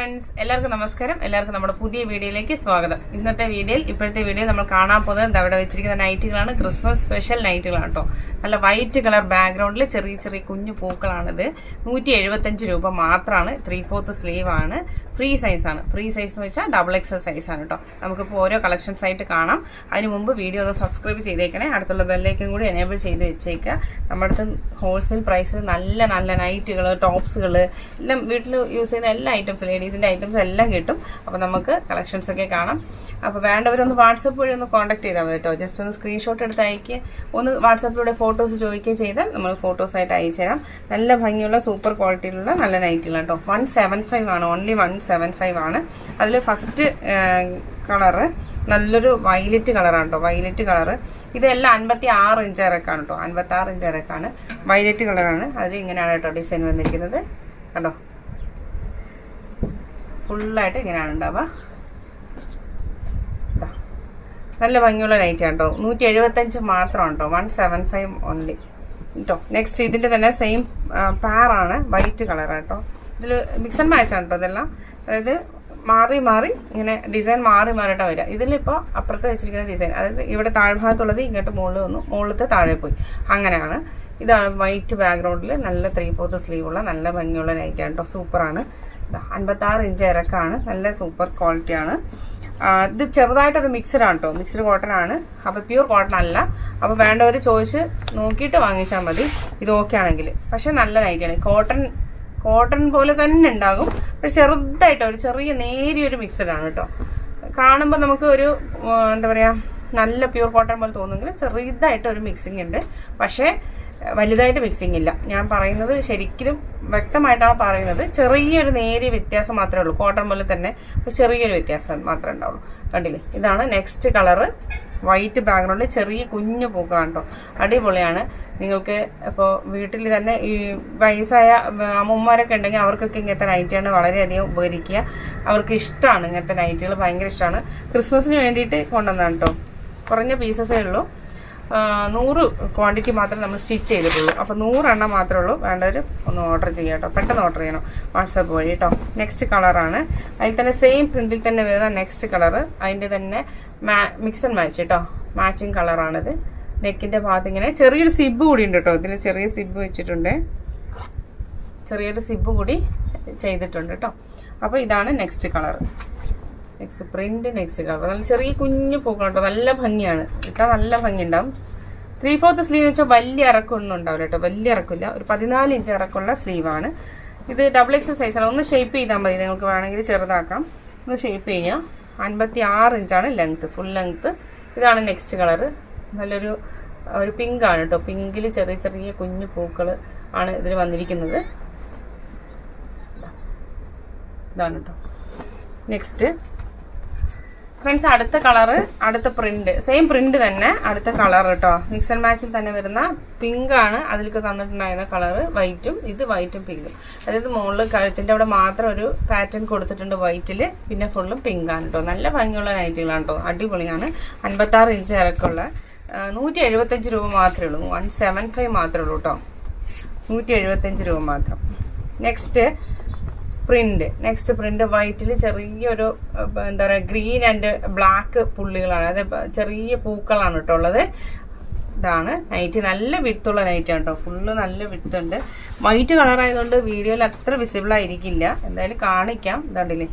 Friends എല്ലാവർക്കും നമസ്കാരം. എല്ലാവർക്കും നമ്മുടെ പുതിയ വീഡിയോയിലേക്ക് സ്വാഗതം. ഇന്നത്തെ വീഡിയോയിൽ ഇപ്പോഴത്തെ വീഡിയോ നമ്മൾ കാണാൻ പോകുന്നത് അവിടെ വെച്ചിരിക്കുന്ന നൈറ്റുകളാണ്. ക്രിസ്മസ് സ്പെഷ്യൽ നൈറ്റുകളാണ് കേട്ടോ. നല്ല വൈറ്റ് കളർ ബാക്ക്ഗ്രൗണ്ടിൽ ചെറിയ ചെറിയ കുഞ്ഞു പൂക്കളാണിത്. നൂറ്റി എഴുപത്തഞ്ച് രൂപ മാത്രമാണ്. ത്രീ ഫോർത്ത് സ്ലീവ് ആണ്. ഫ്രീ സൈസ് ആണ്. ഫ്രീ സൈസ് എന്ന് വെച്ചാൽ ഡബിൾ എക്സൽ സൈസ് ആണ് കേട്ടോ. നമുക്കിപ്പോൾ ഓരോ കളക്ഷൻസ് ആയിട്ട് കാണാം. അതിന് മുമ്പ് വീഡിയോ ഒന്ന് സബ്സ്ക്രൈബ് ചെയ്തേക്കണേ. അടുത്തുള്ള ബെല്ലേക്കും കൂടി എനേബിൾ ചെയ്ത് വെച്ചേക്കുക. നമ്മുടെ അടുത്ത് ഹോൾസെയിൽ പ്രൈസിൽ നല്ല നല്ല നൈറ്റുകൾ ടോപ്സുകൾ എല്ലാം വീട്ടിൽ യൂസ് ചെയ്യുന്ന എല്ലാ ഐറ്റംസും ലേഡീസിന്റെ ഐറ്റംസ് എല്ലാം കിട്ടും. അപ്പോൾ നമുക്ക് കളക്ഷൻസ് ഒക്കെ കാണാം. അപ്പോൾ വേണ്ടവരൊന്ന് വാട്സപ്പ് വഴി ഒന്ന് കോൺടാക്ട് ചെയ്താൽ മതി കേട്ടോ. ജസ്റ്റ് ഒന്ന് സ്ക്രീൻഷോട്ട് എടുത്ത് അയക്കുക ഒന്ന് വാട്സപ്പിലൂടെ ഫോട്ടോസ് ചോദിക്കുകയും ചെയ്താൽ നമ്മൾ ഫോട്ടോസ് ആയിട്ട് അയച്ചു തരാം. നല്ല ഭംഗിയുള്ള സൂപ്പർ ക്വാളിറ്റിയിലുള്ള നല്ല നൈറ്റുകളാണ് കേട്ടോ. വൺ സെവൻ ഫൈവ് ആണ്. ഓൺലി വൺ സെവൻ ഫൈവ് ആണ്. അതിൽ ഫസ്റ്റ് കളറ് നല്ലൊരു വയലറ്റ് കളറാണ് കേട്ടോ. വയലറ്റ് കളറ് ഇതെല്ലാം അൻപത്തി ആറ് ഇഞ്ച് ഇറക്കാണ് കേട്ടോ. അൻപത്തി ആറ് ഇഞ്ച് ഇറക്കാണ് വയലറ്റ് കളറാണ് അതിൽ ഇങ്ങനെയാണ് കേട്ടോ ഡിസൈൻ വന്നിരിക്കുന്നത്. കണ്ടോ? ഫുള്ളായിട്ട് ഇങ്ങനെയാണ് ഉണ്ടാവുക. നല്ല ഭംഗിയുള്ള നൈറ്റ് കേട്ടോ. നൂറ്റി എഴുപത്തഞ്ച് മാത്രമാണ് കേട്ടോ. വൺ സെവൻ ഫൈവ് ഓൺലി കേട്ടോ. നെക്സ്റ്റ് ഇതിന്റെ തന്നെ സെയിം പാറാണ് വൈറ്റ് കളർ കേട്ടോ. ഇതിൽ മിക്സ് ആൻഡ് മാച്ച് ആണ് കേട്ടോ ഇതെല്ലാം. അതായത് മാറി മാറി ഇങ്ങനെ ഡിസൈൻ മാറി മാറിയിട്ടാണ് വരിക. ഇതിലിപ്പോൾ അപ്പുറത്ത് വെച്ചിരിക്കുന്ന ഡിസൈൻ അതായത് ഇവിടെ താഴ്ഭാഗത്തുള്ളത് ഇങ്ങോട്ട് മുകളിൽ വന്നു. മുകളിലത്തെ താഴെ പോയി. അങ്ങനെയാണ്. ഇതാണ് വൈറ്റ് ബാക്ക്ഗ്രൗണ്ടിൽ നല്ല ത്രീ ഫോർത്ത് സ്ലീവുള്ള നല്ല ഭംഗിയുള്ള നൈറ്റ് ആണ് കേട്ടോ. സൂപ്പറാണ് അൻപത്താറ് ഇഞ്ച് ഇറക്കാണ്. നല്ല സൂപ്പർ ക്വാളിറ്റി ആണ്. ഇത് ചെറുതായിട്ടത് മിക്സഡ് ആണ് കേട്ടോ മിക്സ്ഡ് കോട്ടൺ ആണ്. അപ്പോൾ പ്യൂർ കോട്ടൺ അല്ല. അപ്പോൾ വേണ്ടവർ ചോദിച്ച് നോക്കിയിട്ട് വാങ്ങിച്ചാൽ മതി. ഇത് ഓക്കെ ആണെങ്കിൽ. പക്ഷേ നല്ല നൈറ്റിയാണ് കോട്ടൺ കോട്ടൺ പോലെ തന്നെ ഉണ്ടാകും. പക്ഷെ ചെറുതായിട്ട് ഒരു ചെറിയ നേരിയൊരു മിക്സഡ് ആണ് കേട്ടോ കാണുമ്പോൾ നമുക്ക് ഒരു എന്താ പറയുക നല്ല പ്യൂർ കോട്ടൺ പോലെ തോന്നുമെങ്കിലും ചെറുതായിട്ട് ഒരു മിക്സിംഗ് ഉണ്ട്. പക്ഷേ വലുതായിട്ട് മിക്സിംഗ് ഇല്ല. ഞാൻ പറയുന്നത് ശരിക്കും വ്യക്തമായിട്ടാണ് പറയുന്നത്. ചെറിയൊരു നേരിയ വ്യത്യാസം മാത്രമേ ഉള്ളൂ. കോട്ടൺ പോലെ തന്നെ ചെറിയൊരു വ്യത്യാസം മാത്രമേ ഉണ്ടാവുള്ളൂ. കണ്ടില്ലേ? ഇതാണ് നെക്സ്റ്റ് കളറ് വൈറ്റ് ബാക്ക്ഗ്രൗണ്ടിൽ ചെറിയ കുഞ്ഞു പൂക്കളാണ് കേട്ടോ അടിപൊളിയാണ്. നിങ്ങൾക്ക് ഇപ്പോൾ വീട്ടിൽ തന്നെ ഈ വയസ്സായ അമ്മമാരൊക്കെ ഉണ്ടെങ്കിൽ അവർക്കൊക്കെ ഇങ്ങനത്തെ നൈറ്റിയാണ് വളരെയധികം ഉപകരിക്കുക. അവർക്ക് ഇഷ്ടമാണ് ഇങ്ങനത്തെ നൈറ്റുകൾ ഭയങ്കര ഇഷ്ടമാണ്. ക്രിസ്മസിന് വേണ്ടിയിട്ട് കൊണ്ടുവന്നതാണ് കേട്ടോ കുറഞ്ഞ പീസസേ ഉള്ളൂ. നൂറ് ക്വാണ്ടിറ്റി മാത്രമേ നമ്മൾ സ്റ്റിച്ച് ചെയ്തിട്ടുള്ളൂ. അപ്പോൾ നൂറെണ്ണം മാത്രമേ ഉള്ളൂ. വേണ്ടവർ ഒന്ന് ഓർഡർ ചെയ്യാം കേട്ടോ. പെട്ടെന്ന് ഓർഡർ ചെയ്യണം. വാട്സപ്പ് വഴി കേട്ടോ. നെക്സ്റ്റ് കളറാണ് അതിൽ തന്നെ സെയിം പ്രിന്റിൽ തന്നെ വരുന്ന നെക്സ്റ്റ് കളറ് അതിന്റെ തന്നെ മിക്സ് ആൻഡ് മാച്ച് കേട്ടോ. മാച്ചിങ് കളറാണിത് നെക്കിന്റെ ഭാഗത്ത് ഇങ്ങനെ ചെറിയൊരു സിബ് കൂടി ഉണ്ട് കേട്ടോ. ഇതിൽ ചെറിയ സിബ് വെച്ചിട്ടുണ്ട്. ചെറിയൊരു സിബ് കൂടി ചെയ്തിട്ടുണ്ട് കേട്ടോ. അപ്പോൾ ഇതാണ് next colour next print next colour നല്ല ചെറിയ കുഞ്ഞു പൂക്കൾ കേട്ടോ നല്ല ഭംഗിയാണ്. ഇട്ടാൽ നല്ല ഭംഗി ഉണ്ടാവും ത്രീ ഫോർത്ത് സ്ലീവ് വെച്ചാൽ വലിയ ഇറക്കമൊന്നും ഉണ്ടാവില്ല കേട്ടോ. വലിയ ഇറക്കമില്ല ഒരു പതിനാല് ഇഞ്ച് ഇറക്കമുള്ള സ്ലീവാണ് ഇത് ഡബിൾ എക്സ് സൈസാണ് ഒന്ന് ഷേപ്പ് ചെയ്താൽ മതി. നിങ്ങൾക്ക് വേണമെങ്കിൽ ചെറുതാക്കാം. ഒന്ന് ഷേപ്പ് ചെയ്യാം. അൻപത്തി ആറ് ഇഞ്ചാണ് ലെങ്ത്ത് ഫുൾ ലെങ്ത്ത് ഇതാണ് നെക്സ്റ്റ് കളർ നല്ലൊരു ഒരു പിങ്ക് ആണ് കേട്ടോ. പിങ്കിൽ ചെറിയ ചെറിയ കുഞ്ഞു പൂക്കൾ ആണ് ഇതിൽ വന്നിരിക്കുന്നത്. ഇതാണ് കേട്ടോ. നെക്സ്റ്റ് ഫ്രണ്ട്സ് അടുത്ത കളറ് അടുത്ത പ്രിന്റ് സെയിം പ്രിന്റ് തന്നെ അടുത്ത കളർ കേട്ടോ മിക്സ് ആൻഡ് മാച്ചിൽ തന്നെ വരുന്ന പിങ്ക് ആണ്. അതിലേക്ക് തന്നിട്ടുണ്ടായിരുന്ന കളറ് വൈറ്റും ഇത് വൈറ്റും പിങ്കും അതായത് മുകളിൽ കഴുത്തിന്റെ അവിടെ മാത്രം ഒരു പാറ്റേൺ കൊടുത്തിട്ടുണ്ട് വൈറ്റിൽ പിന്നെ ഫുള്ളും പിങ്ക് ആണ് കേട്ടോ നല്ല ഭംഗിയുള്ള നൈറ്റുകളാണ് കേട്ടോ അടിപൊളിയാണ്. അൻപത്താറ് ഇഞ്ച് ഇറക്കമുള്ള നൂറ്റി എഴുപത്തഞ്ച് രൂപ മാത്രമേ ഉള്ളൂ. വൺ സെവൻ ഫൈവ് മാത്രമേ ഉള്ളൂ കേട്ടോ നൂറ്റി എഴുപത്തഞ്ച് രൂപ മാത്രം. നെക്സ്റ്റ് പ്രിന്റ് നെക്സ്റ്റ് പ്രിന്റ് വൈറ്റിൽ ചെറിയൊരു എന്താ പറയുക ഗ്രീൻ ആൻഡ് ബ്ലാക്ക് പുള്ളികളാണ്. അത് ചെറിയ പൂക്കളാണ് കേട്ടോ ഉള്ളത്. ഇതാണ്. നൈറ്റ് നല്ല വിത്തുള്ള നൈറ്റ് ആണ് കേട്ടോ. ഫുള്ള് നല്ല വിത്തുണ്ട്. വൈറ്റ് കളർ ആയതുകൊണ്ട് വീഡിയോയിൽ അത്ര വിസിബിൾ ആയിരിക്കില്ല. എന്തായാലും കാണിക്കാം. ഇതാണ്ടില്ലേ.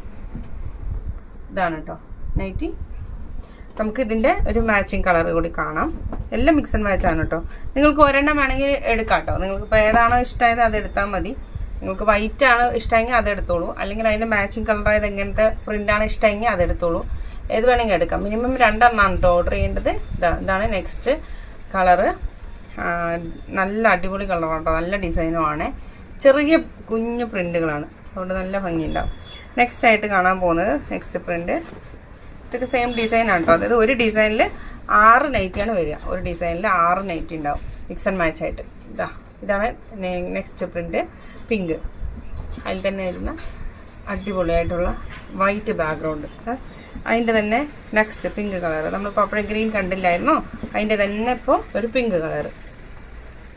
ഇതാണ് കേട്ടോ. നൈറ്റി നമുക്ക് ഇതിന്റെ ഒരു മാച്ചിങ് കളർ കൂടി കാണാം. എല്ലാം മിക്സ് ആൻഡ് മാച്ച് ആണ് കേട്ടോ. നിങ്ങൾക്ക് ഒരെണ്ണം വേണമെങ്കിൽ എടുക്കാം കേട്ടോ. നിങ്ങൾക്ക് ഇപ്പോൾ ഏതാണോ ഇഷ്ടമായത് അത് എടുത്താൽ മതി. നിങ്ങൾക്ക് വൈറ്റ് ആണ് ഇഷ്ടമെങ്കിൽ അത് എടുത്തോളൂ. അല്ലെങ്കിൽ അതിന്റെ മാച്ചിങ് കളർ ആയത് എങ്ങനത്തെ പ്രിന്റ് ആണ് ഇഷ്ടമെങ്കിൽ അത് എടുത്തോളൂ. ഏത് വേണമെങ്കിൽ എടുക്കാം. മിനിമം രണ്ടെണ്ണമാണ് കേട്ടോ ഓർഡർ ചെയ്യേണ്ടത്. ഇതാ ഇതാണ് നെക്സ്റ്റ് കളറ് നല്ല അടിപൊളി കളറാണ് കേട്ടോ നല്ല ഡിസൈനും ആണ്. ചെറിയ കുഞ്ഞു പ്രിന്റുകളാണ് അതുകൊണ്ട് നല്ല ഭംഗിയുണ്ടാവും. നെക്സ്റ്റ് ആയിട്ട് കാണാൻ പോകുന്നത് നെക്സ്റ്റ് പ്രിന്റ് ഇതൊക്കെ സെയിം ഡിസൈൻ ആണ് കേട്ടോ അതായത് ഒരു ഡിസൈനിൽ ആറ് നൈറ്റിയാണ് വരിക. ഒരു ഡിസൈനിൽ ആറ് നൈറ്റി ഉണ്ടാവും. മിക്സ് ആൻഡ് മാച്ച് ആയിട്ട്. ഇതാ. ഇതാണ് നെക്സ്റ്റ് പ്രിന്റ് പിങ്ക് അതിൽ തന്നെ വരുന്ന അടിപൊളിയായിട്ടുള്ള വൈറ്റ് ബാക്ക്ഗ്രൗണ്ട് അതിന്റെ തന്നെ നെക്സ്റ്റ് പിങ്ക് കളർ നമ്മളിപ്പോൾ അപ്പോഴേ ഗ്രീൻ കണ്ടില്ലായിരുന്നോ? അതിന്റെ തന്നെ ഇപ്പോൾ ഒരു പിങ്ക് കളർ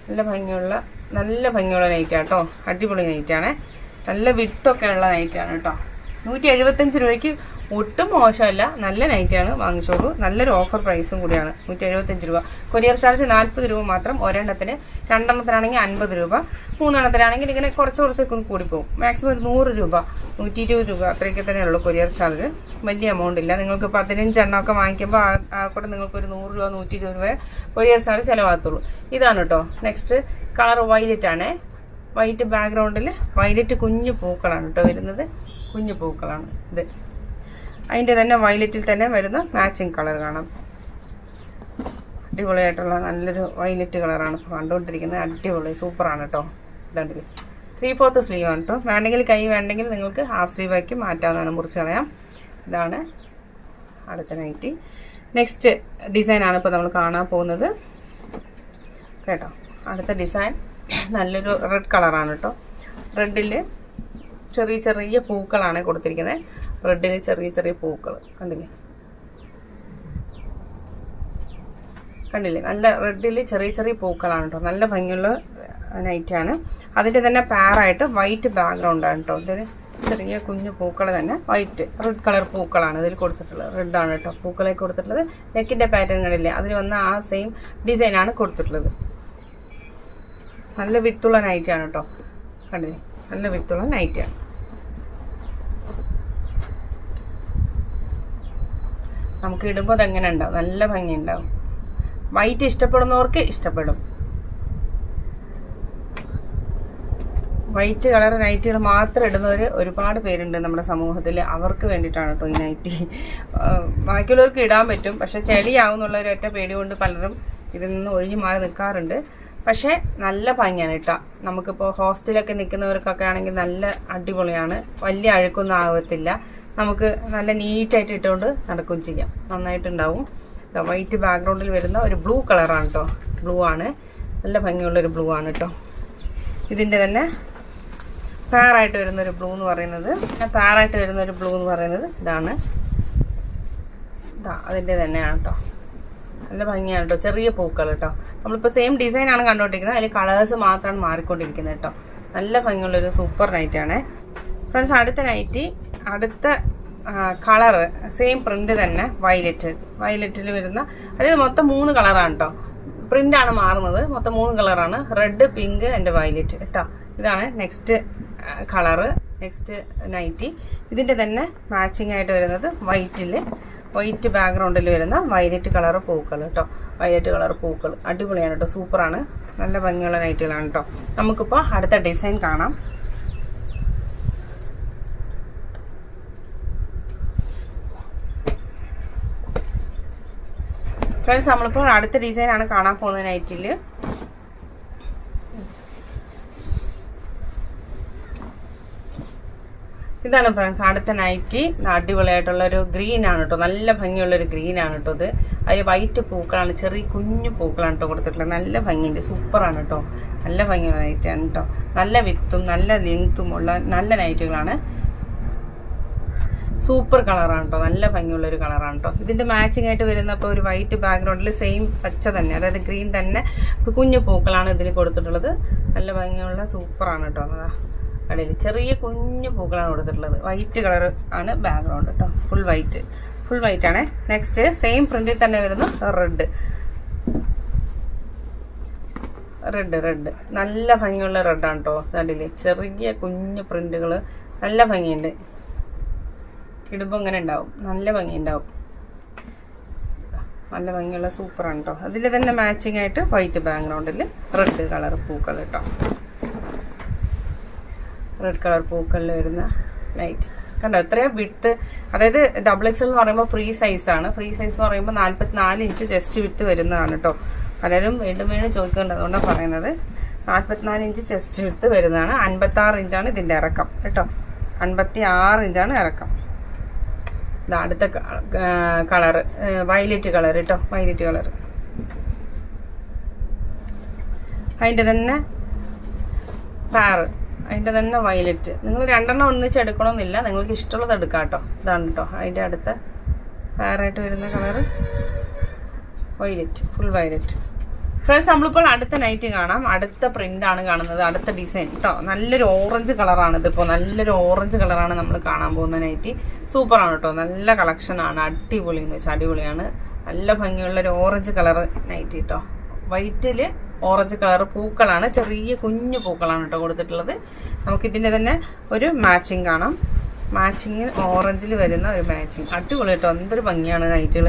നല്ല ഭംഗിയുള്ള നല്ല ഭംഗിയുള്ള നൈറ്റാട്ടോ അടിപൊളി നൈറ്റാണ് നല്ല വിത്തൊക്കെ ഉള്ള നൈറ്റാണ് കേട്ടോ. നൂറ്റി എഴുപത്തഞ്ച് രൂപയ്ക്ക് ഒട്ടും മോശമല്ല. നല്ല നൈറ്റിയാണ് വാങ്ങിച്ചോളൂ. നല്ലൊരു ഓഫർ പ്രൈസും കൂടിയാണ്. നൂറ്റി എഴുപത്തഞ്ച് രൂപ. കൊറിയർ ചാർജ് നാൽപ്പത് രൂപ മാത്രം. ഒരെണ്ണത്തിന് രണ്ടെണ്ണത്തിനാണെങ്കിൽ അൻപത് രൂപ. മൂന്നെണ്ണത്തിനാണെങ്കിൽ ഇങ്ങനെ കുറച്ച് കുറച്ചൊക്കെ ഒന്ന് കൂടിപ്പോകും മാക്സിമം ഒരു നൂറ് രൂപ. നൂറ്റി ഇരുപത് രൂപ. അത്രയൊക്കെ തന്നെയുള്ളൂ കൊറിയർ ചാർജ്. വലിയ എമൗണ്ട് ഇല്ല. നിങ്ങൾക്ക് പതിനഞ്ചെണ്ണമൊക്കെ വാങ്ങിക്കുമ്പോൾ ആ- കൂടെ നിങ്ങൾക്ക് ഒരു നൂറ് രൂപ നൂറ്റി ഇരുപത് രൂപ കൊറിയർ ചാർജ് ചിലവാകത്തുള്ളൂ. ഇതാണ് കേട്ടോ. നെക്സ്റ്റ് കളർ വൈലറ്റ് ആണേ. വൈറ്റ് ബാക്ക്ഗ്രൗണ്ടിൽ വൈലറ്റ് കുഞ്ഞു പൂക്കളാണ് കേട്ടോ വരുന്നത്. കുഞ്ഞു പൂക്കളാണ് ഇത്. അതിന്റെ തന്നെ വയലറ്റിൽ തന്നെ വരുന്ന മാച്ചിങ് കളർ കാണാം. അടിപൊളിയായിട്ടുള്ള നല്ലൊരു വയലറ്റ് കളറാണ് ഇപ്പോൾ കണ്ടുകൊണ്ടിരിക്കുന്നത്. അടിപൊളി സൂപ്പറാണ് കേട്ടോ. ഇതാണ്ടില്ലേ ത്രീ ഫോർത്ത് സ്ലീവ് ആണ് കേട്ടോ. വേണമെങ്കിൽ കൈ വേണ്ടെങ്കിൽ നിങ്ങൾക്ക് ഹാഫ് സ്ലീവ് ആക്കി മാറ്റാവുന്നതാണ്. മുറിച്ച് കളയാം. ഇതാണ് അടുത്ത നൈറ്റി നെക്സ്റ്റ് ഡിസൈനാണ് ഇപ്പോൾ നമ്മൾ കാണാൻ പോകുന്നത്. കേട്ടോ. അടുത്ത ഡിസൈൻ നല്ലൊരു റെഡ് കളറാണ് കേട്ടോ. റെഡിൽ ചെറിയ ചെറിയ പൂക്കളാണ് കൊടുത്തിരിക്കുന്നത്. റെഡിൽ ചെറിയ ചെറിയ പൂക്കൾ കണ്ടില്ലേ? കണ്ടില്ലേ? നല്ല റെഡിൽ ചെറിയ ചെറിയ പൂക്കളാണ് കേട്ടോ നല്ല ഭംഗിയുള്ള നൈറ്റാണ് അതിന്റെ തന്നെ പാറായിട്ട് വൈറ്റ് ബാക്ക്ഗ്രൗണ്ടാണ് കേട്ടോ ഇതിൽ ചെറിയ കുഞ്ഞു പൂക്കൾ തന്നെ വൈറ്റ് റെഡ് കളർ പൂക്കളാണ് ഇതിൽ കൊടുത്തിട്ടുള്ളത്. റെഡാണ് കേട്ടോ പൂക്കളെ കൊടുത്തിട്ടുള്ളത്. നെക്കിന്റെ പാറ്റേൺ കണ്ടില്ലേ? അതിൽ വന്ന ആ സെയിം ഡിസൈനാണ് കൊടുത്തിട്ടുള്ളത്. നല്ല വിത്തുള്ള നൈറ്റാണ് കേട്ടോ കണ്ടില്ലേ? നല്ല വിത്തുള്ള നൈറ്റാണ് നമുക്ക് ഇടുമ്പോൾ അതെങ്ങനെ ഉണ്ടാവും? നല്ല ഭംഗി ഉണ്ടാവും വൈറ്റ് ഇഷ്ടപ്പെടുന്നവർക്ക് ഇഷ്ടപ്പെടും. വൈറ്റ് കളർ നൈറ്റികൾ മാത്രം ഇടുന്നവർ ഒരുപാട് പേരുണ്ട് നമ്മുടെ സമൂഹത്തിൽ. അവർക്ക് വേണ്ടിയിട്ടാണ് കേട്ടോ ഈ നൈറ്റി ബാക്കിയുള്ളവർക്ക് ഇടാൻ പറ്റും. പക്ഷേ ചെളിയാവുന്നുള്ള ഒരൊറ്റ പേടി കൊണ്ട് പലരും ഇതിൽ നിന്ന് ഒഴിഞ്ഞു മാറി നിൽക്കാറുണ്ട്. പക്ഷേ നല്ല ഭംഗിയാണ് കേട്ടോ നമുക്കിപ്പോൾ ഹോസ്റ്റലൊക്കെ നിൽക്കുന്നവർക്കൊക്കെ ആണെങ്കിൽ നല്ല അടിപൊളിയാണ്. വലിയ അഴുക്കൊന്നും ആകത്തില്ല നമുക്ക് നല്ല നീറ്റായിട്ട് ഇട്ടുകൊണ്ട് നടക്കുകയും ചെയ്യാം. നന്നായിട്ടുണ്ടാവും. വൈറ്റ് ബാക്ക്ഗ്രൗണ്ടിൽ വരുന്ന ഒരു ബ്ലൂ കളറാണ് കേട്ടോ ബ്ലൂ ആണ്. നല്ല ഭംഗിയുള്ളൊരു ബ്ലൂ ആണ് കേട്ടോ ഇതിന്റെ തന്നെ പാറായിട്ട് വരുന്നൊരു ബ്ലൂ എന്ന് പറയുന്നത്. പാറായിട്ട് വരുന്നൊരു ബ്ലൂ എന്ന് പറയുന്നത് ഇതാണ്. ഇതാ അതിന്റെ തന്നെയാണ് കേട്ടോ നല്ല ഭംഗിയാണ് കേട്ടോ ചെറിയ പൂക്കൾ കേട്ടോ നമ്മളിപ്പോൾ സെയിം ഡിസൈനാണ് കണ്ടുകൊണ്ടിരിക്കുന്നത്. അതിൽ കളേഴ്സ് മാത്രമാണ് മാറിക്കൊണ്ടിരിക്കുന്നത് കേട്ടോ നല്ല ഭംഗിയുള്ളൊരു സൂപ്പർ നൈറ്റാണ് ഫ്രണ്ട്സ് അടുത്ത നൈറ്റി അടുത്ത കളറ് സെയിം പ്രിന്റ് തന്നെ വയലറ്റ് വയലറ്റിൽ വരുന്ന അതായത് മൊത്തം മൂന്ന് കളറാണ് കേട്ടോ പ്രിന്റാണ് മാറുന്നത്. മൊത്തം മൂന്ന് കളറാണ് റെഡ് പിങ്ക് ആൻഡ് വയലറ്റ് കേട്ടോ ഇതാണ് നെക്സ്റ്റ് കളറ് നെക്സ്റ്റ് നൈറ്റി ഇതിന്റെ തന്നെ മാച്ചിങ് ആയിട്ട് വരുന്നത് വൈറ്റിൽ വൈറ്റ് ബാക്ക്ഗ്രൗണ്ടിൽ വരുന്ന വയലറ്റ് കളർ പൂക്കൾ കേട്ടോ വയലറ്റ് കളർ പൂക്കൾ അടിപൊളിയാണ് കേട്ടോ സൂപ്പറാണ് നല്ല ഭംഗിയുള്ള നൈറ്റുകളാണ് കേട്ടോ നമുക്കിപ്പോൾ അടുത്ത ഡിസൈൻ കാണാം. ഫ്രണ്ട്സ് നമ്മളിപ്പോൾ അടുത്ത ഡിസൈനാണ് കാണാൻ പോകുന്നത് നൈറ്റിൽ ഇതാണ് ഫ്രണ്ട്സ് അടുത്ത നൈറ്റി അടിപൊളിയായിട്ടുള്ള ഒരു ഗ്രീൻ ആണ് കേട്ടോ നല്ല ഭംഗിയുള്ളൊരു ആണ് കേട്ടോ ഇത്. അതിൽ വൈറ്റ് പൂക്കളാണ് ചെറിയ കുഞ്ഞു പൂക്കളാണ് കേട്ടോ കൊടുത്തിട്ടുള്ളത്. നല്ല ഭംഗിയുണ്ട് സൂപ്പറാണ് കേട്ടോ നല്ല ഭംഗിയുള്ള നൈറ്റാണ് കേട്ടോ നല്ല വിത്തും നല്ല ലെങ്ത്തും ഉള്ള നല്ല നൈറ്റുകളാണ് സൂപ്പർ കളറാണ് കേട്ടോ നല്ല ഭംഗിയുള്ളൊരു കളറാണ് കേട്ടോ ഇതിന്റെ മാച്ചിങ് ആയിട്ട് വരുന്നപ്പോൾ ഒരു വൈറ്റ് ബാക്ക്ഗ്രൗണ്ടിൽ സെയിം പച്ച തന്നെ. അതായത് ഗ്രീൻ തന്നെ കുഞ്ഞു പൂക്കളാണ് ഇതിൽ കൊടുത്തിട്ടുള്ളത്. നല്ല ഭംഗിയുള്ള സൂപ്പറാണ് കേട്ടോ കടയിൽ ചെറിയ കുഞ്ഞു പൂക്കളാണ് കൊടുത്തിട്ടുള്ളത്. വൈറ്റ് കളർ ആണ് ബാക്ക്ഗ്രൗണ്ട് കേട്ടോ ഫുൾ വൈറ്റ് ഫുൾ വൈറ്റ് ആണേ. നെക്സ്റ്റ് സെയിം പ്രിന്റിൽ തന്നെ വരുന്നു റെഡ് റെഡ് റെഡ് നല്ല ഭംഗിയുള്ള റെഡാണ് കേട്ടോ കണ്ടില്ലേ ചെറിയ കുഞ്ഞു പ്രിന്റുകൾ നല്ല ഭംഗിയുണ്ട്. ഇടുമ്പോൾ ഇങ്ങനെ ഉണ്ടാവും നല്ല ഭംഗി ഉണ്ടാവും നല്ല ഭംഗിയുള്ള സൂപ്പറാണ് കേട്ടോ അതിൽ തന്നെ മാച്ചിങ് ആയിട്ട് വൈറ്റ് ബാക്ക്ഗ്രൗണ്ടിൽ റെഡ് കളർ പൂക്കൾ കേട്ടോ റെഡ് കളർ പൂക്കളിൽ വരുന്ന നൈറ്റ് കണ്ടോ? എത്രയാ വിട്ട് അതായത് ഡബിൾ എക്സ് എന്ന് പറയുമ്പോൾ ഫ്രീ സൈസാണ് ഫ്രീ സൈസ് എന്ന് പറയുമ്പോൾ നാൽപ്പത്തിനാല് ഇഞ്ച് ചെസ്റ്റ് വിട്ട് വരുന്നതാണ് കേട്ടോ പലരും വീണ്ടും വീണ്ടും ചോദിക്കുന്നുണ്ട്. അതുകൊണ്ടാണ് പറയുന്നത് നാൽപ്പത്തിനാല് ഇഞ്ച് ചെസ്റ്റ് വിട്ട് വരുന്നതാണ്. അൻപത്താറ് ഇഞ്ചാണ് ഇതിന്റെ ഇറക്കം കേട്ടോ അൻപത്തി ആറ് ഇഞ്ചാണ് ഇറക്കം. അടുത്ത കളറ് വയലറ്റ് കളർ കേട്ടോ വയലറ്റ് കളർ. അതിന്റെ തന്നെ പാറ് അതിന്റെ തന്നെ വയലറ്റ്. നിങ്ങൾ രണ്ടെണ്ണം ഒന്നിച്ച് എടുക്കണമെന്നില്ല നിങ്ങൾക്ക് ഇഷ്ടമുള്ളത് എടുക്കാം കേട്ടോ ഇതാണ് കേട്ടോ അതിന്റെ അടുത്ത പാറായിട്ട് വരുന്ന colour violet full violet friends നമ്മളിപ്പോൾ അടുത്ത നൈറ്റ് കാണാം. അടുത്ത പ്രിന്റ് ആണ് കാണുന്നത്. അടുത്ത ഡിസൈൻ കേട്ടോ നല്ലൊരു ഓറഞ്ച് കളറാണ് ഇതിപ്പോൾ നല്ലൊരു ഓറഞ്ച് കളറാണ് നമ്മൾ കാണാൻ പോകുന്ന നൈറ്റി സൂപ്പറാണ് കേട്ടോ നല്ല കളക്ഷനാണ് അടിപൊളി എന്ന് വെച്ചാൽ അടിപൊളിയാണ്. നല്ല ഭംഗിയുള്ള ഒരു ഓറഞ്ച് കളർ നൈറ്റി കേട്ടോ വൈറ്റിൽ ഓറഞ്ച് കളർ പൂക്കളാണ്. ചെറിയ കുഞ്ഞു പൂക്കളാണ് കേട്ടോ കൊടുത്തിട്ടുള്ളത്. നമുക്കിതിന്റെ തന്നെ ഒരു മാച്ചിങ് കാണാം. മാച്ചിങ് ഓറഞ്ചിൽ വരുന്ന ഒരു മാച്ചിങ് അടിപൊളി കേട്ടോ എന്തൊരു ഭംഗിയാണ് നൈറ്റുകൾ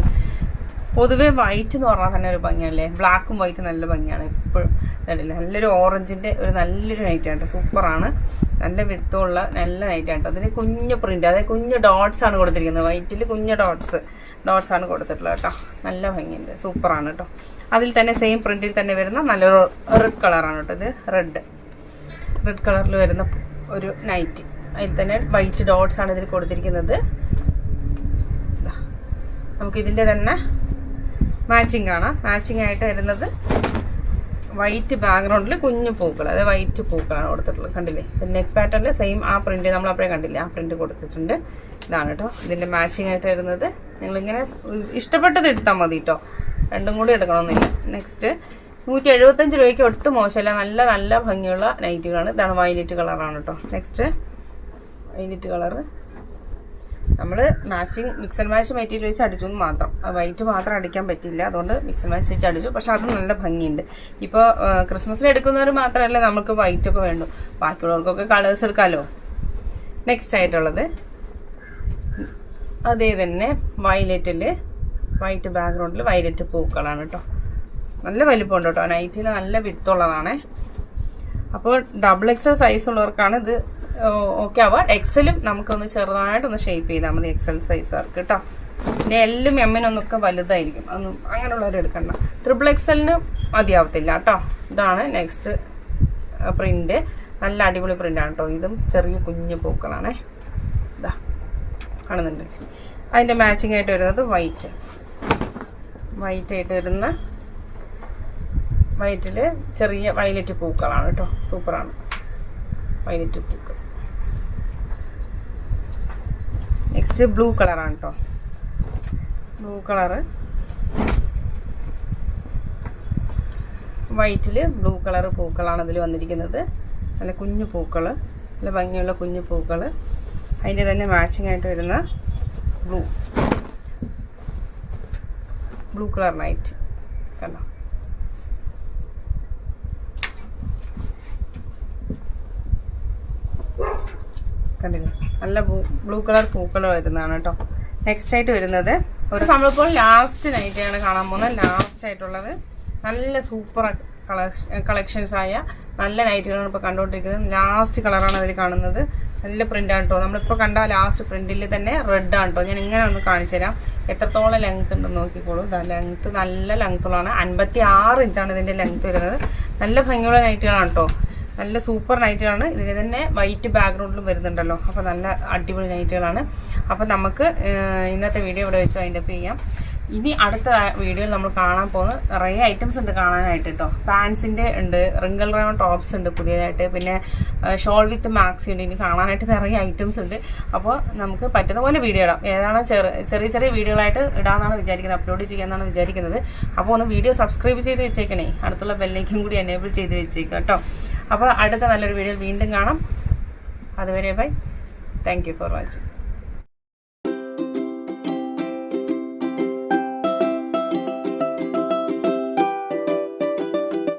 പൊതുവെ വൈറ്റ് എന്ന് പറഞ്ഞാൽ ഒരു ഭംഗിയല്ലേ ബ്ലാക്കും വൈറ്റും നല്ല ഭംഗിയാണ് എപ്പോഴും നല്ലൊരു ഓറഞ്ചിന്റെ ഒരു നല്ലൊരു നൈറ്റാണ് സൂപ്പറാണ് നല്ല വിത്തുള്ള നല്ല നൈറ്റാണ് അതിന് കുഞ്ഞു പ്രിന്റ് അതായത് കുഞ്ഞു ഡോട്ട്സ് ആണ് കൊടുത്തിരിക്കുന്നത്. വൈറ്റിൽ കുഞ്ഞു ഡോട്ട്സ് ഡോട്ട്സ് ആണ് കൊടുത്തിട്ടുള്ളത് കേട്ടോ നല്ല ഭംഗിയുണ്ട്. സൂപ്പറാണ് കേട്ടോ അതിൽ തന്നെ സെയിം പ്രിന്റിൽ തന്നെ വരുന്ന നല്ലൊരു റെഡ് കളറാണ് കേട്ടോ ഇത് റെഡ് റെഡ് കളറിൽ വരുന്ന ഒരു നൈറ്റ് അതിൽ തന്നെ വൈറ്റ് ഡോട്ട്സ് ആണ് ഇതിൽ കൊടുത്തിരിക്കുന്നത്. നമുക്കിതിന്റെ തന്നെ മാച്ചിങ് കാണാം മാച്ചിങ് ആയിട്ട് വരുന്നത് വൈറ്റ് ബാക്ക്ഗ്രൗണ്ടിൽ കുഞ്ഞു പൂക്കൾ അതായത് വൈറ്റ് പൂക്കളാണ് കൊടുത്തിട്ടുള്ളത്. കണ്ടില്ലേ? നെക്ക് പാറ്റേണിൽ സെയിം ആ പ്രിന്റ് നമ്മൾ അപ്പോഴേ കണ്ടില്ലേ? ആ പ്രിന്റ് കൊടുത്തിട്ടുണ്ട്. ഇതാണ് കേട്ടോ ഇതിന്റെ മാച്ചിങ് ആയിട്ട് വരുന്നത്. നിങ്ങളിങ്ങനെ ഇഷ്ടപ്പെട്ടത് എടുത്താൽ മതി കേട്ടോ രണ്ടും കൂടി എടുക്കണമെന്നില്ല നെക്സ്റ്റ് നൂറ്റി എഴുപത്തഞ്ച് രൂപയ്ക്ക് ഒട്ടും മോശമല്ല. നല്ല നല്ല ഭംഗിയുള്ള നൈറ്റുകളാണ് ഇതാണ് വയലറ്റ് കളറാണ് കേട്ടോ നെക്സ്റ്റ് വയലറ്റ് കളറ് നമ്മൾ മാച്ചിങ് മിക്സർ മാച്ച് മെറ്റീരിയൽ വെച്ച് അടിച്ചു എന്ന് മാത്രം വൈറ്റ് മാത്രം അടിക്കാൻ പറ്റില്ല അതുകൊണ്ട് മിക്സർ മാച്ച് വെച്ച് അടിച്ചു. പക്ഷെ അത് നല്ല ഭംഗിയുണ്ട്. ഇപ്പോൾ ക്രിസ്മസിന് എടുക്കുന്നവർ മാത്രമല്ല നമുക്ക് വൈറ്റ് ഒക്കെ വേണ്ടു. ബാക്കിയുള്ളവർക്കൊക്കെ കളേഴ്സ് എടുക്കാമല്ലോ നെക്സ്റ്റ് ആയിട്ടുള്ളത്. അതേ തന്നെ വയലറ്റിൽ വൈറ്റ് ബാക്ക്ഗ്രൗണ്ടിൽ വയലറ്റ് പൂക്കളാണ് കേട്ടോ നല്ല വലിപ്പമുണ്ട് കേട്ടോ നൈറ്റിൽ നല്ല വിത്തുള്ളതാണേ അപ്പോൾ ഡബിൾ എക്സൽ സൈസ് ഉള്ളവർക്കാണ് ഇത് ഓക്കെ ആവുക. എക്സലും നമുക്കൊന്ന് ചെറുതായിട്ടൊന്ന് ഷേപ്പ് ചെയ്താൽ മതി എക്സൽ സൈസുകാർക്ക് കേട്ടോ. പിന്നെ എല്ലും എമ്മിനൊന്നൊക്കെ വലുതായിരിക്കും. അതൊന്നും അങ്ങനെയുള്ളവർ എടുക്കണ്ട. ട്രിപ്പിൾ എക്സലിന് മതിയാവത്തില്ല കേട്ടോ. ഇതാണ് നെക്സ്റ്റ് പ്രിന്റ് നല്ല അടിപൊളി പ്രിന്റാണ് കേട്ടോ. ഇതും ചെറിയ കുഞ്ഞു പൂക്കളാണേ. ഇതാ കാണുന്നുണ്ട്. അതിന്റെ മാച്ചിങ് ആയിട്ട് വരുന്നത് വൈറ്റ് വൈറ്റ് ആയിട്ട് വരുന്ന വൈറ്റിൽ ചെറിയ വയലറ്റ് പൂക്കളാണ് കേട്ടോ. സൂപ്പറാണ്. വയലറ്റ് പൂക്കൾ. നെക്സ്റ്റ് ബ്ലൂ കളറാണ് കേട്ടോ ബ്ലൂ കളറ് വൈറ്റിൽ ബ്ലൂ കളർ പൂക്കളാണ് അതിൽ വന്നിരിക്കുന്നത്. നല്ല കുഞ്ഞു പൂക്കൾ നല്ല ഭംഗിയുള്ള കുഞ്ഞു പൂക്കൾ അതിന്റെ തന്നെ മാച്ചിങ് ആയിട്ട് വരുന്ന ബ്ലൂ ബ്ലൂ കളർ നൈറ്റ് കണ്ടോ? കണ്ടില്ലേ? നല്ല ബ്ലൂ കളർ പൂക്കൾ വരുന്നതാണ് കേട്ടോ. നെക്സ്റ്റ് ആയിട്ട് വരുന്നത് ഒരു നമ്മളിപ്പോൾ ലാസ്റ്റ് നൈറ്റാണ് കാണാൻ പോകുന്നത്. ലാസ്റ്റ് ആയിട്ടുള്ളത് നല്ല സൂപ്പർ കളക്ഷ കളക്ഷൻസ് ആയ നല്ല നൈറ്റുകളാണ് ഇപ്പോൾ കണ്ടുകൊണ്ടിരിക്കുന്നത്. ലാസ്റ്റ് കളറാണ് അതിൽ കാണുന്നത്. നല്ല പ്രിന്റാണ് കേട്ടോ. നമ്മളിപ്പോൾ കണ്ട ലാസ്റ്റ് പ്രിന്റിൽ തന്നെ റെഡ് ആണ് കേട്ടോ. ഞാൻ ഇങ്ങനെ ഒന്ന് കാണിച്ചു തരാം. എത്രത്തോളം ലെങ്ത് ഉണ്ടെന്ന് നോക്കിക്കോളൂ. ലെങ്ത്ത് നല്ല ലെങ്ത്തുള്ളതാണ് അൻപത്തി ആറ് ഇഞ്ചാണ് ഇതിന്റെ ലെങ്ത്ത് വരുന്നത്. നല്ല ഭംഗിയുള്ള നൈറ്റുകളാണ് കേട്ടോ. നല്ല സൂപ്പർ നൈറ്റുകളാണ്. ഇതിന് തന്നെ വൈറ്റ് ബാക്ക്ഗ്രൗണ്ടിലും വരുന്നുണ്ടല്ലോ. അപ്പോൾ നല്ല അടിപൊളി നൈറ്റുകളാണ്. അപ്പോൾ നമുക്ക് ഇന്നത്തെ വീഡിയോ ഇവിടെ വെച്ച് വൈൻഡപ്പ് ചെയ്യാം. ഇനി അടുത്ത വീഡിയോയിൽ നമ്മൾ കാണാൻ പോകുന്ന നിറയെ ഐറ്റംസ് ഉണ്ട് കാണാനായിട്ട് കേട്ടോ. പാൻസിന്റെ ഉണ്ട് റിങ്കിൾ റൗണ്ട് ടോപ്സ് ഉണ്ട് പുതിയതായിട്ട്. പിന്നെ ഷോൾ വിത്ത് മാക്സി ഉണ്ട്. ഇനി കാണാനായിട്ട് നിറയെ ഐറ്റംസ് ഉണ്ട്. അപ്പോൾ നമുക്ക് പറ്റുന്ന പോലെ വീഡിയോ ഇടാം. ഏതാണ് ചെറിയ ചെറിയ വീഡിയോകളായിട്ട് ഇടാമെന്നാണ് വിചാരിക്കുന്നത് അപ്ലോഡ് ചെയ്യാമെന്നാണ് വിചാരിക്കുന്നത്. അപ്പോൾ ഒന്ന് വീഡിയോ സബ്സ്ക്രൈബ് ചെയ്ത് വെച്ചേക്കണേ. അടുത്തുള്ള ബെല്ലേക്കും കൂടി എനേബിൾ ചെയ്ത് വെച്ചേക്കാം കേട്ടോ. അപ്പോൾ അടുത്ത നല്ലൊരു വീഡിയോ വീണ്ടും കാണാം. അതുവരെ ബൈ. Thank for watching